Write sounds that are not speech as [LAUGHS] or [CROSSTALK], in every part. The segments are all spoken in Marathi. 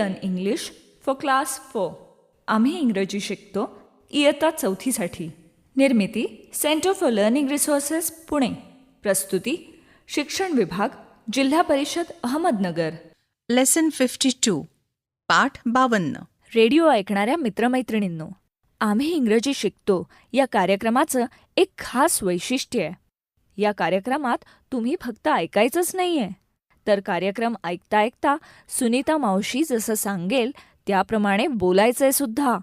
Learn English for class four आम्ही इंग्रजी शिकतो इयत्ता चौथीसाठी. निर्मिती Centre for Learning Resources Pune. प्रस्तुती शिक्षण विभाग जिल्हा परिषद अहमदनगर. लेसन फिफ्टी टू पाठ बावन्न. रेडिओ ऐकणाऱ्या मित्रमैत्रिणींनो आम्ही इंग्रजी शिकतो. या कार्यक्रमाचं एक खास वैशिष्ट्य आहे. या कार्यक्रमात तुम्ही फक्त ऐकायचंच नाहीये. तर कार्यक्रम ऐकता ऐकता सुनीता मावशी जसं सांगेल त्याप्रमाणे बोलायचंय सुद्धा.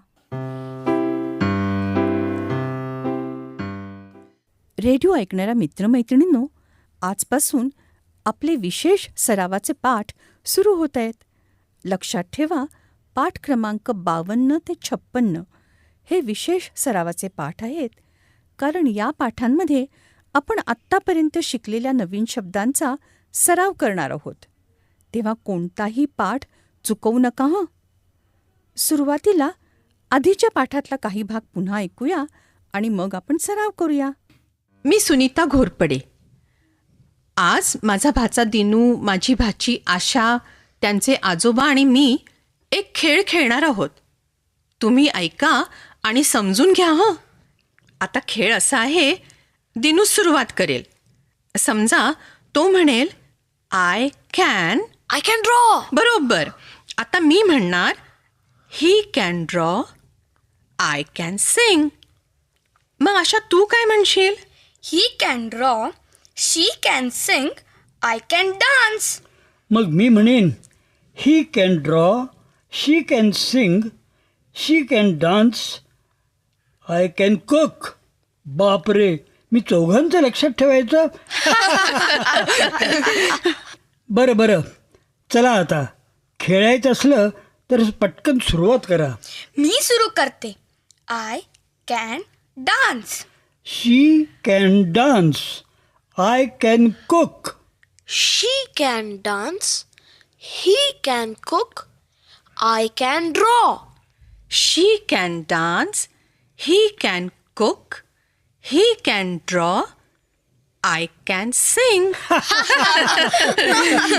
रेडिओ ऐकणाऱ्या मित्रमैत्रिणींनो आजपासून आपले विशेष सरावाचे पाठ सुरू होत आहेत. लक्षात ठेवा पाठ क्रमांक बावन्न ते छप्पन्न हे विशेष सरावाचे पाठ आहेत. कारण या पाठांमध्ये आपण आत्तापर्यंत शिकलेल्या नवीन शब्दांचा सराव करणार आहोत. तेव्हा कोणताही पाठ चुकवू नका हं. सुरुवातीला आधीच्या पाठातला काही भाग पुन्हा ऐकूया आणि मग आपण सराव करूया. मी सुनीता घोरपडे. आज माझा भाचा दिनू माझी भाची आशा त्यांचे आजोबा आणि मी एक खेळ खेळणार आहोत. तुम्ही ऐका आणि समजून घ्या हं. आता खेळ असा आहे दिनू सुरुवात करेल. समजा तो म्हणेल I can I can draw. बरोबर. आता मी म्हणणार he can draw I can sing मग आशा तू काय म्हणशील? He can draw, she can sing, I can dance. मग मी म्हणेन he can draw she can sing she can dance I can cook बापरे. मी चौघांचं लक्षात ठेवायचं? [LAUGHS] बरं बरं. चला आता. खेळायचं असलं तर पटकन सुरुवात करा. मी सुरू करते. I can dance she can dance I can cook She can dance. He can cook. I can draw. She can dance he can cook he can draw I can sing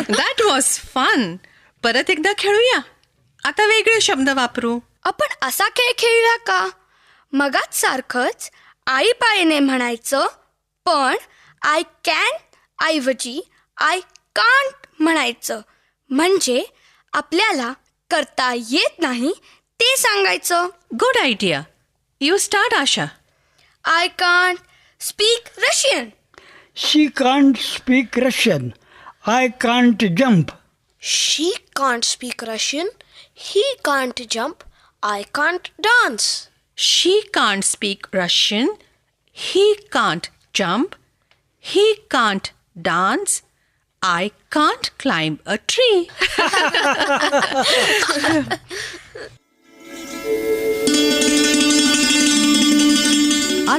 that was fun परत एकदा खेळूया. आता वेगळे शब्द वापरू. आपण असा खेळ खेळूया का? मगाच सारखंच आई पाळीने म्हणायचं पण आय कॅन ऐवजी आय कांट म्हणायचं. म्हणजे आपल्याला करता येत नाही ते सांगायचं. Good idea you start Asha I can't speak Russian. She can't speak Russian. I can't jump. She can't speak Russian. He can't jump. I can't dance. She can't speak Russian. He can't jump. He can't dance. I can't climb a tree. [LAUGHS]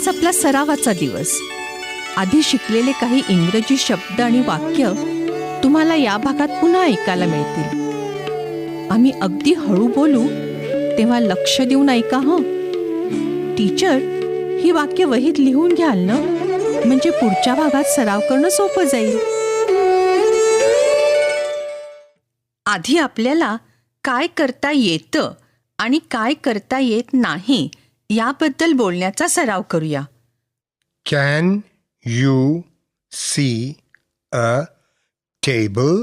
आज आपला सरावाचा दिवस. आधी शिकलेले काही इंग्रजी शब्द आणि वाक्य तुम्हाला या भागात पुन्हा ऐकायला मिळतील. आम्ही अगदी हळू बोलू तेव्हा लक्ष देऊन ऐका हं. टीचर ही वाक्य वहीत लिहून घ्याल ना? म्हणजे पुढच्या भागात सराव करणं सोपं जाईल. आधी आपल्याला काय करता येतं आणि काय करता येत नाही याबद्दल बोलण्याचा सराव करूया Can you see a table?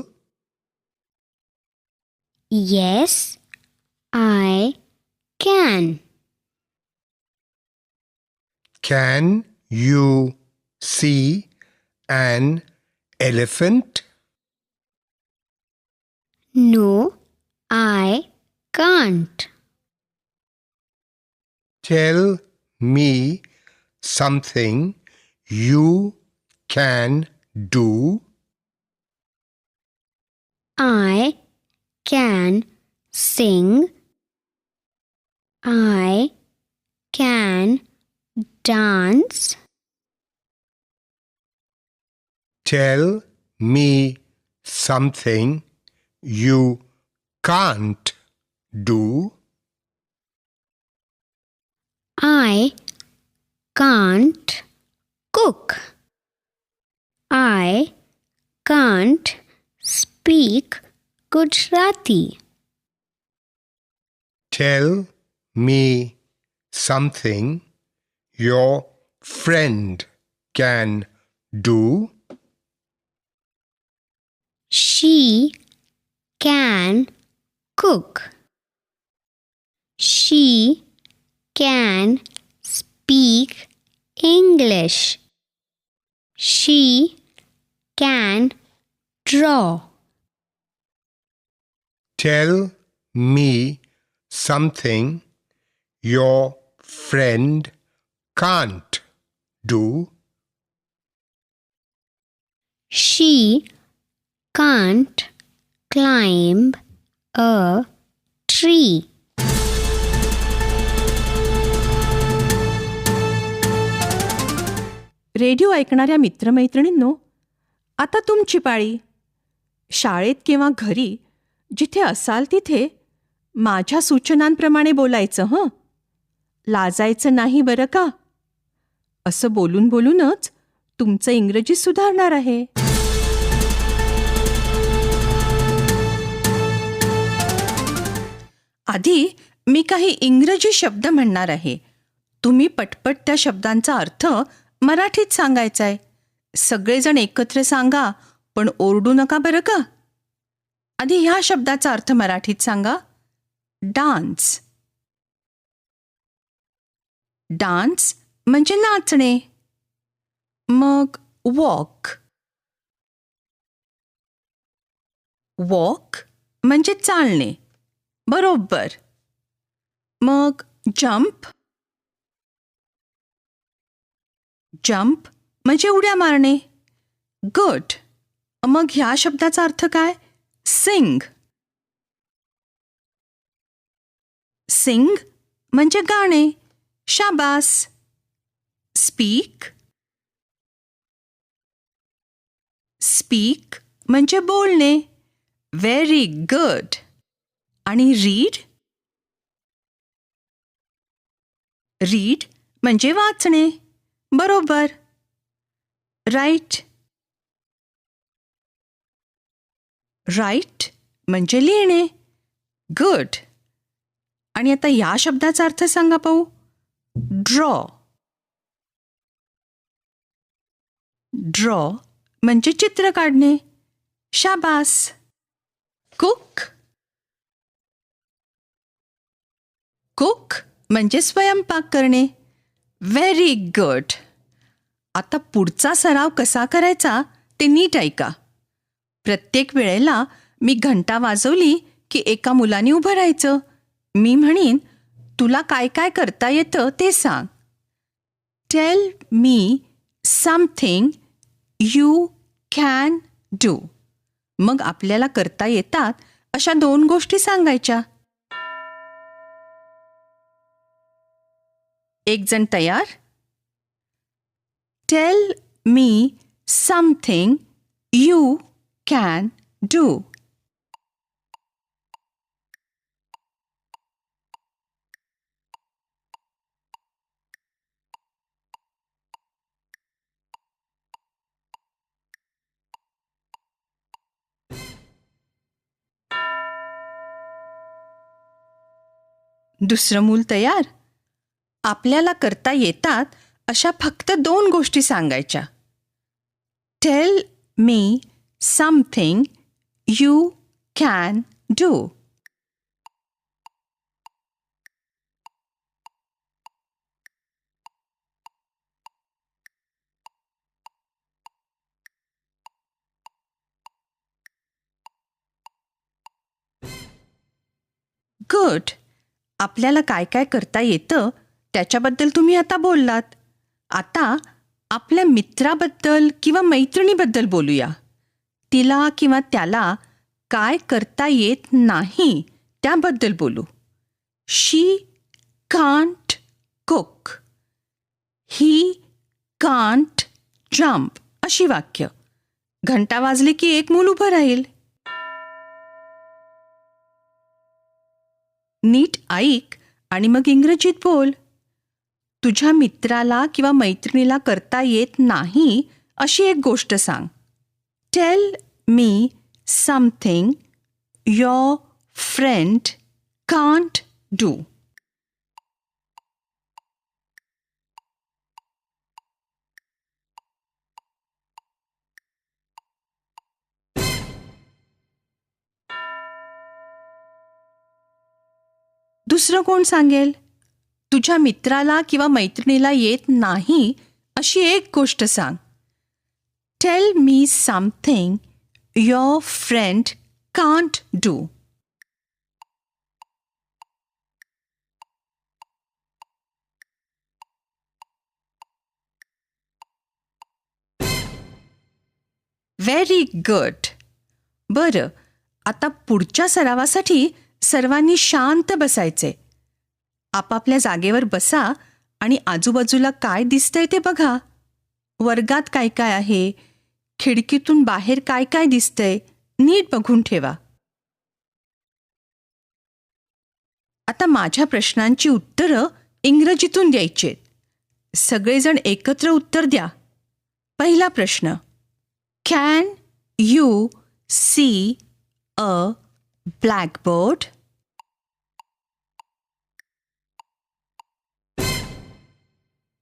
Yes, I can. Can you see an elephant? No, I can't. Tell me something you can do. I can sing. I can dance. Tell me something you can't do. I can't cook. I can't speak Gujarati. Tell me something your friend can do. She can cook. She can speak English. She can draw. Tell me something your friend can't do. She can't climb a tree. Radio ऐकणाऱ्या मित्रमैत्रिणींनो आता तुमची पाळी. शाळेत किंवा घरी जिथे असाल तिथे माझ्या सूचनांप्रमाणे बोलायचं हं? लाजायचं नाही बरं का? असं बोलून बोलूनच तुमचं इंग्रजी सुधारणार आहे. आधी मी काही इंग्रजी शब्द म्हणणार आहे. तुम्ही पटपट त्या शब्दांचा अर्थ मराठीत सांगायचा आहे सगळेजण एकत्र सांगा पण ओरडू नका बरं का? आधी ह्या शब्दाचा अर्थ मराठीत सांगा. डान्स. डान्स म्हणजे नाचणे. मग वॉक. वॉक म्हणजे चालणे. बरोबर. मग जम्प. जम्प म्हणजे उड्या मारणे. गुड. मग ह्या शब्दाचा अर्थ काय? सिंग. सिंग म्हणजे गाणे. शाबास. स्पीक. स्पीक म्हणजे बोलणे. Very good. आणि रीड? रीड म्हणजे वाचणे. बरोबर. राईट राईट म्हणजे लिहिणे. गुड आणि आता या शब्दाचा अर्थ सांगा पाहू. ड्रॉ ड्रॉ म्हणजे चित्र काढणे. शाबास. कुक कुक म्हणजे स्वयंपाक करणे. व्हेरी गुड आता पुढचा सराव कसा करायचा ते नीट ऐका. प्रत्येक वेळेला मी घंटा वाजवली की एका मुलाने उभं राहायचं. मी म्हणेन तुला काय काय करता येतं ते सांग. Tell me something you can do मग आपल्याला करता येतात अशा दोन गोष्टी सांगायच्या. एक जण तयार? Tell me something you can do दुसरं मूल तयार? आपल्याला करता येतात अशा फक्त दोन गोष्टी सांगायच्या. Tell me something you can do good आपल्याला काय काय करता येतं त्याच्याबद्दल तुम्ही आता बोललात. आता आपल्या मित्राबद्दल किंवा मैत्रिणीबद्दल बोलूया. तिला किंवा त्याला काय करता येत नाही त्याबद्दल बोलू. She can't cook he can't jump अशी वाक्य. घंटा वाजली की एक मूल उभं राहील. नीट ऐक आणि मग इंग्रजीत बोल. तुझ्या मित्राला किंवा मैत्रिणीला करता येत नाही अशी एक गोष्ट सांग. Tell me something your friend can't do दुसरं कोण सांगेल? तुझ्या मित्राला किंवा मैत्रिणीला येत नाही अशी एक गोष्ट सांग. Tell me something your friend can't do very good बरं आता पुढच्या सरावासाठी सर्वांनी शांत बसायचे आपापल्या जागेवर बसा आणि आजूबाजूला काय दिसतंय ते बघा. वर्गात काय काय आहे? खिडकीतून बाहेर काय काय दिसतंय? नीट बघून ठेवा. आता माझ्या प्रश्नांची उत्तरं इंग्रजीतून द्यायची सगळेजण एकत्र उत्तर द्या. पहिला प्रश्न. Can you see a blackboard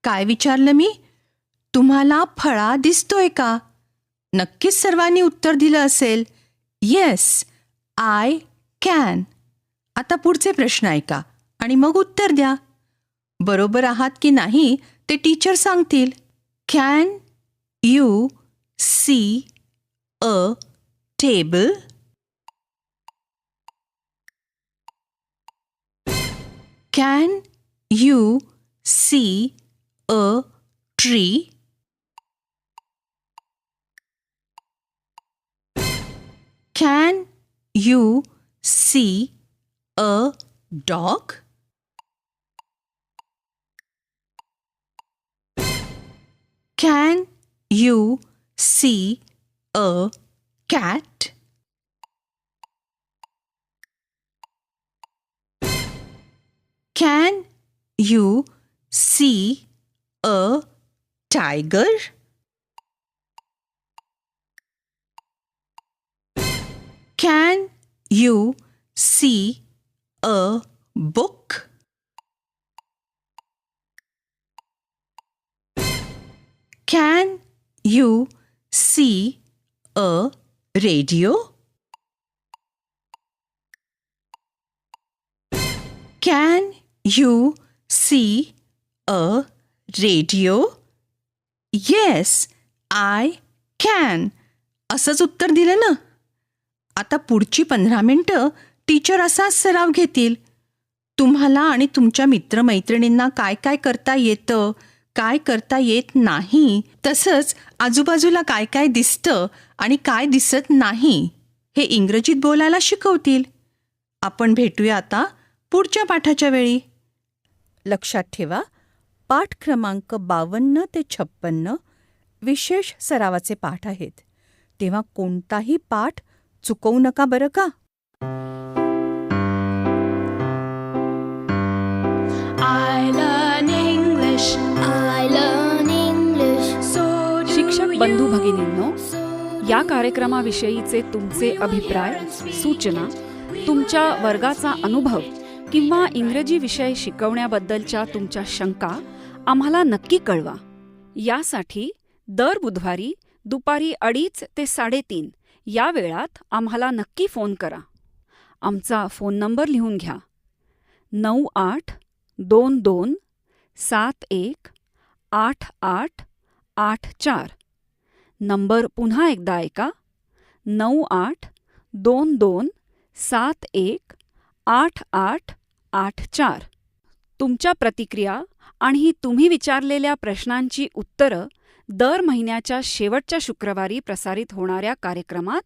काय विचारलं मी? तुम्हाला फळा दिसतोय का? नक्कीच सर्वांनी उत्तर दिलं असेल. येस आय कॅन आता पुढचे प्रश्न ऐका आणि मग उत्तर द्या. बरोबर आहात की नाही ते टीचर सांगतील. Can you see a table can you see a tree. Can you see a dog? Can you see a cat? Can you see a tiger? Can you see a book? Can you see a radio? Can you see a radio? Yes I can असंच उत्तर दिलं ना. आता पुढची पंधरा मिनटं टीचर असाच सराव घेतील. तुम्हाला आणि तुमच्या मित्रमैत्रिणींना काय काय करता येतं काय करता येत नाही तसंच आजूबाजूला काय काय दिसतं आणि काय दिसत नाही हे इंग्रजीत बोलायला शिकवतील. आपण भेटूया आता पुढच्या पाठाच्या वेळी. लक्षात ठेवा पाठ क्रमांक बावन्न ते छप्पन्न विशेष सरावाचे पाठ आहेत. तेव्हा कोणताही पाठ चुकवू नका बरं का? शिक्षक. बंधू भगिनींनो या कार्यक्रमाविषयीचे तुमचे अभिप्राय सूचना तुमच्या वर्गाचा अनुभव किंवा इंग्रजी विषय शिकवण्याबद्दलच्या तुमच्या शंका आम्हाला नक्की कळवा. यासाठी दर बुधवारी दुपारी अडीच ते साडेतीन या वेळात आम्हाला नक्की फोन करा. आमचा फोन नंबर लिहून घ्या. नऊ आठ दोन दोन सात एक आठ आठ आठ चार. नंबर पुन्हा एकदा ऐका. नऊ आठ दोन दोन सात एक आठ आठ आठ चार. तुमच्या प्रतिक्रिया आणि तुम्ही विचारलेल्या प्रश्नांची उत्तरं दर महिन्याच्या शेवटच्या शुक्रवारी प्रसारित होणाऱ्या कार्यक्रमात